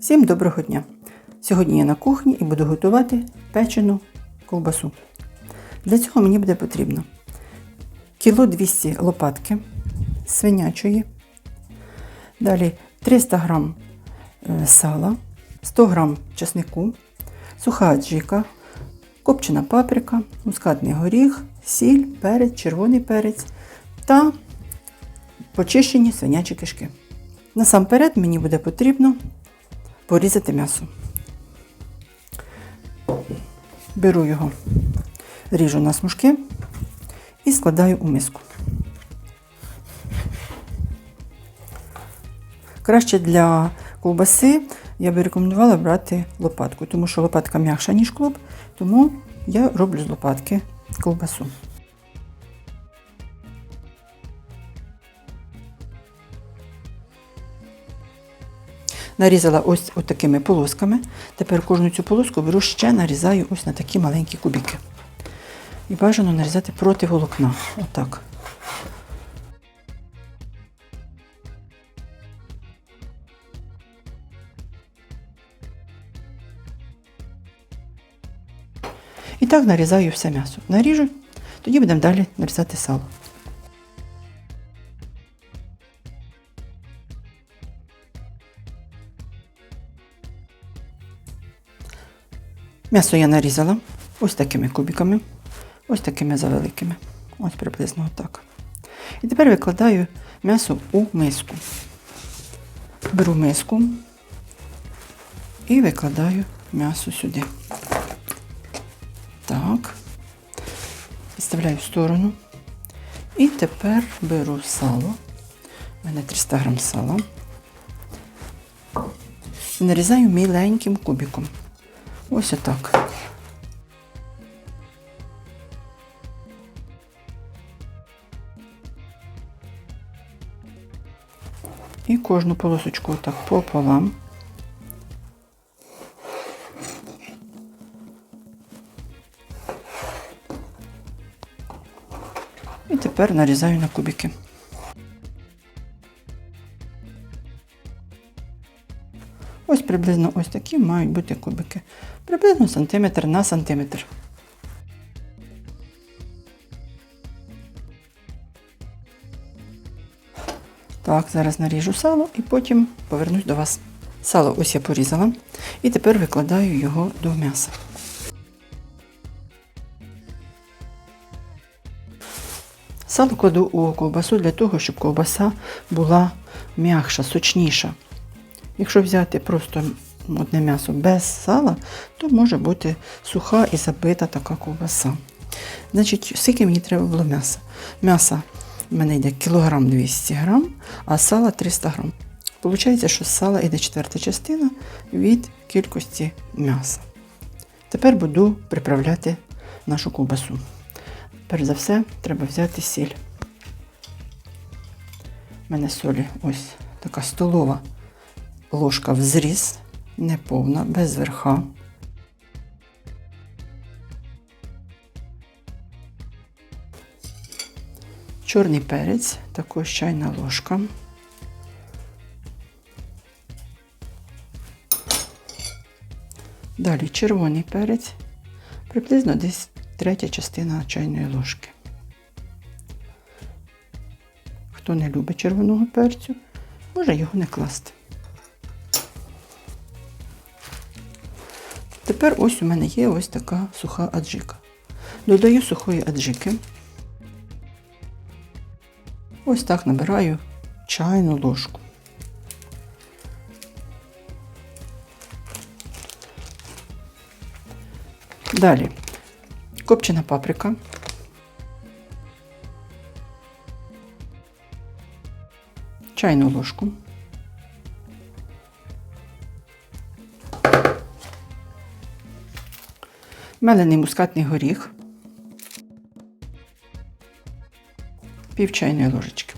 Всім доброго дня! Сьогодні я на кухні і буду готувати печену ковбасу. Для цього мені буде потрібно кіло 200 лопатки свинячої, далі 300 грам е, сала, 100 грам чеснику, суха аджика, копчена паприка, мускатний горіх, сіль, перець, червоний перець та почищені свинячі кишки. Насамперед мені буде потрібно порізати м'ясо. Беру його, ріжу на смужки і складаю у миску. Краще для ковбаси я би рекомендувала брати лопатку, тому що лопатка м'якша, ніж клуб, тому я роблю з лопатки ковбасу. Нарізала ось такими полосками. Тепер кожну цю полоску беру ще нарізаю ось на такі маленькі кубики. І бажано нарізати проти волокна. Отак. І так нарізаю все м'ясо. Наріжу, тоді будемо далі нарізати сало. М'ясо я нарізала ось такими кубиками, ось такими завеликими. Ось приблизно отак. І тепер викладаю м'ясо у миску. Беру миску і викладаю м'ясо сюди. Так. Відставляю в сторону. І тепер беру сало. У мене 300 грам сала. І нарізаю міленьким кубиком. Ось отак. І кожну полосочку отак пополам. І тепер нарізаю на кубики. Приблизно ось такі мають бути кубики. Приблизно сантиметр на сантиметр. Так, зараз наріжу сало і потім повернусь до вас. Сало ось я порізала. І тепер викладаю його до м'яса. Сало кладу у ковбасу для того, щоб ковбаса була м'якша, сочніша. Якщо взяти просто одне м'ясо без сала, то може бути суха і забита така ковбаса. Значить, скільки мені треба було м'яса? М'яса в мене йде кілограм 200 грам, а сала 300 грам. Получається, що з сала йде четверта частина від кількості м'яса. Тепер буду приправляти нашу ковбасу. Перш за все, треба взяти сіль. У мене солі ось така столова ложка в зріз, неповна, без верха. Чорний перець, також чайна ложка. Далі червоний перець, приблизно десь третя частина чайної ложки. Хто не любить червоного перцю, може його не класти. Тепер ось у мене є ось така суха аджика. Додаю сухої аджики. Ось так набираю чайну ложку. Далі копчена паприка. Чайну ложку. Мелений мускатний горіх. Пів чайної ложечки.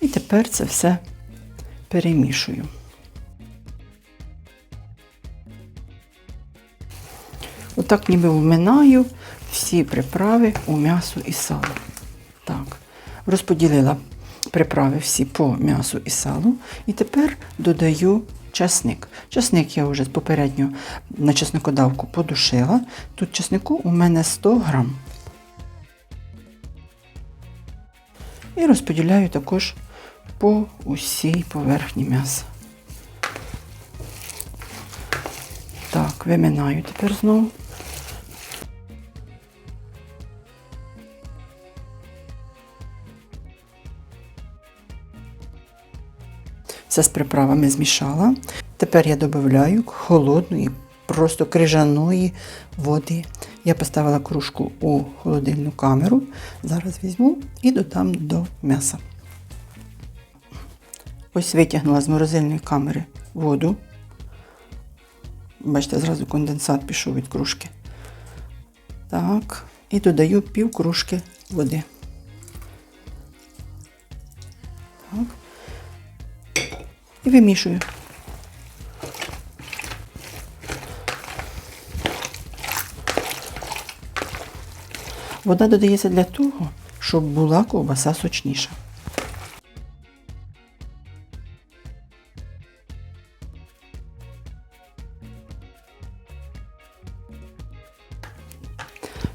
І тепер це все перемішую. Отак ніби вминаю всі приправи у м'ясо і сало. Так, розподілила приправи всі по м'ясу і салу. І тепер додаю часник. Часник я вже попередньо на чесникодавку подушила. Тут часнику у мене 100 грам. І розподіляю також по усій поверхні м'яса. Так, виминаю тепер знову. Все з приправами змішала. Тепер я додаю холодної, просто крижаної води. Я поставила кружку у холодильну камеру. Зараз візьму і додам до м'яса. Ось витягнула з морозильної камери воду. Бачите, зразу конденсат пішов від кружки. Так, і додаю пів кружки води. Вимішую. Вода додається для того, щоб була ковбаса сочніша.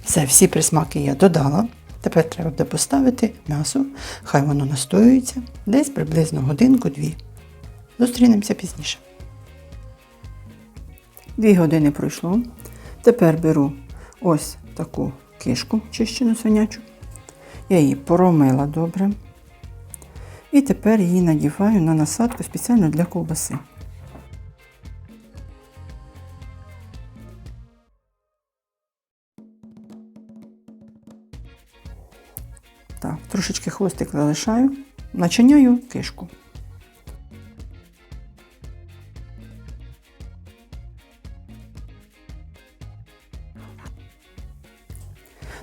Все, всі присмаки я додала. Тепер треба буде поставити м'ясо, хай воно настоюється десь приблизно годинку-дві. Зустрінемося пізніше. Дві години пройшло. Тепер беру ось таку кишку чищену свинячу. Я її поромила добре. І тепер її надіваю на насадку спеціально для ковбаси. Так, трошечки хвостик залишаю, начиняю кишку.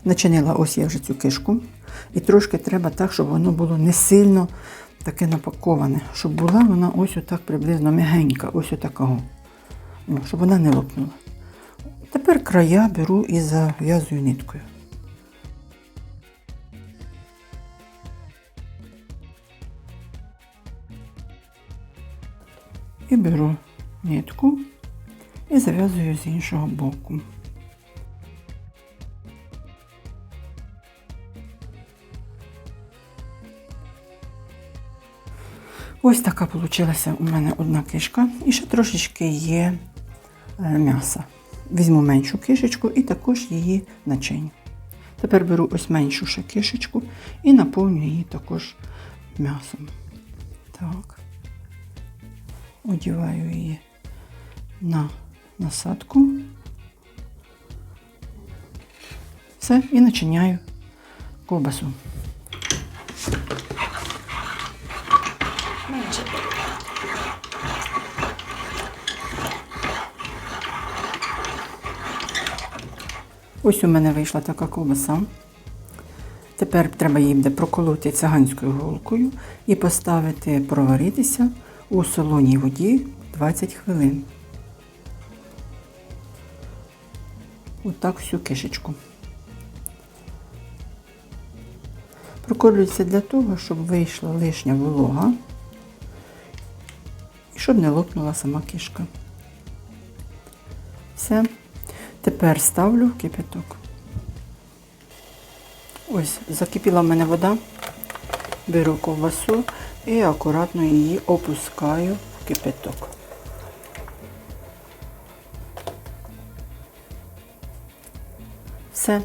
Начинила ось я вже цю кишку. І трошки треба так, щоб воно було не сильно таке напаковане, щоб була вона ось отак приблизно м'ягенька, ось отакого. Ну, щоб вона не лопнула. Тепер края беру і зав'язую ниткою. І беру нитку і зав'язую з іншого боку. Ось така вийшла у мене одна кишка. І ще трошечки є е, м'яса. Візьму меншу кишечку і також її начиню. Тепер беру ось меншу ще кишечку і наповню її також м'ясом. Так. Одіваю її на насадку. Все, і начиняю ковбасу. Ось у мене вийшла така ковбаса. Тепер треба її буде проколоти циганською голкою і поставити проваритися у солоній воді 20 хвилин. Отак всю кишечку. Проколюється для того, щоб вийшла лишня волога щоб не лопнула сама кишка. Все. Тепер ставлю кипяток. Ось, закипіла в мене вода, беру ковбасу і акуратно її опускаю в кипяток. Все.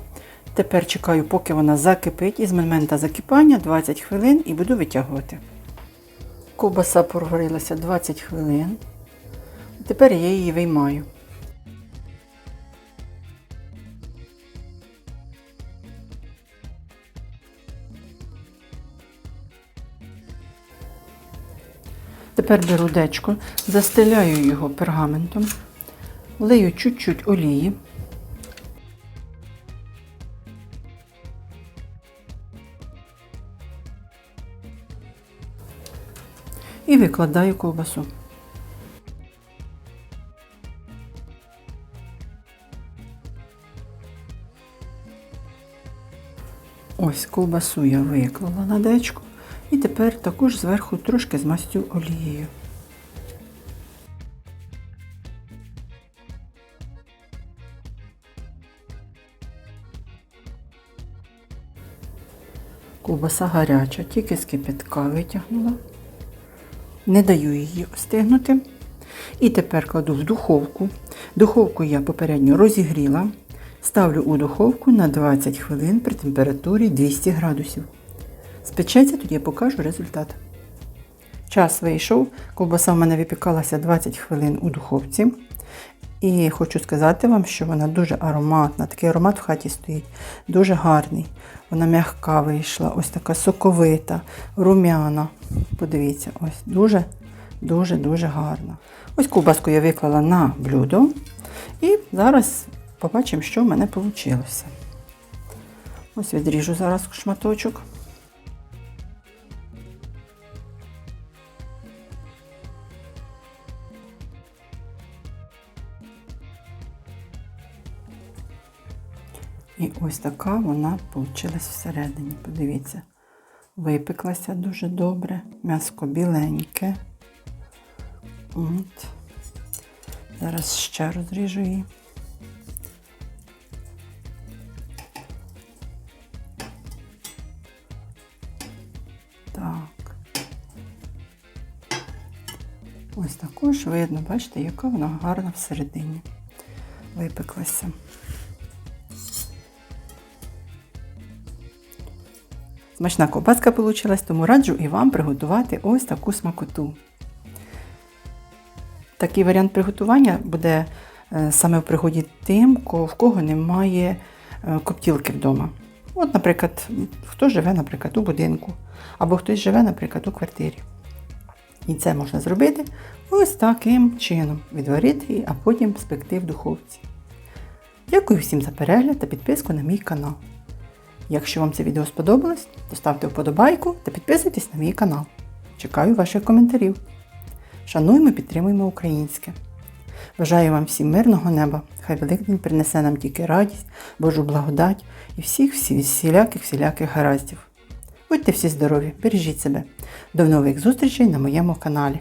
Тепер чекаю, поки вона закипить, і з моменту закипання 20 хвилин і буду витягувати. Ковбаса проварилася 20 хвилин. Тепер я її виймаю. Тепер беру дечко, застеляю його пергаментом, лию чуть-чуть олії. Викладаю ковбасу. Ось ковбасу я виклала на дечку І тепер також зверху трошки змастю олією. Ковбаса гаряча, тільки з кипятка витягнула. Не даю її остигнути. І тепер кладу в духовку. Духовку я попередньо розігріла. Ставлю у духовку на 20 хвилин при температурі 200 градусів. Спечеться, тоді я покажу результат. Час вийшов. Ковбаса в мене випікалася 20 хвилин у духовці. І хочу сказати вам, що вона дуже ароматна. Такий аромат в хаті стоїть, дуже гарний. Вона м'яка вийшла, ось така соковита, рум'яна. Подивіться, ось дуже, дуже, дуже гарна. Ось ковбаску я виклала на блюдо. І зараз побачимо, що в мене вийшло. Ось відріжу зараз шматочок. І ось така вона вийшла всередині. Подивіться, випеклася дуже добре, м'яско біленьке. От. Зараз ще розріжу її. Так. Ось також видно, бачите, яка вона гарна всередині. Випеклася. Смачна ковбаска вийшла, тому раджу і вам приготувати ось таку смакоту. Такий варіант приготування буде е, саме в пригоді тим, в кого немає е, коптілки вдома. От, наприклад, хто живе, наприклад, у будинку, або хтось живе, наприклад, у квартирі. І це можна зробити ось таким чином: відварити а потім спекти в духовці. Дякую всім за перегляд та підписку на мій канал. Якщо вам це відео сподобалось, то ставте вподобайку та підписуйтесь на мій канал. Чекаю ваших коментарів. Шануємо і підтримуємо українське. Бажаю вам всім мирного неба. Хай Великдень принесе нам тільки радість, Божу благодать і всіх всі- всіляких всіляких гараздів. Будьте всі здорові, бережіть себе. До нових зустрічей на моєму каналі.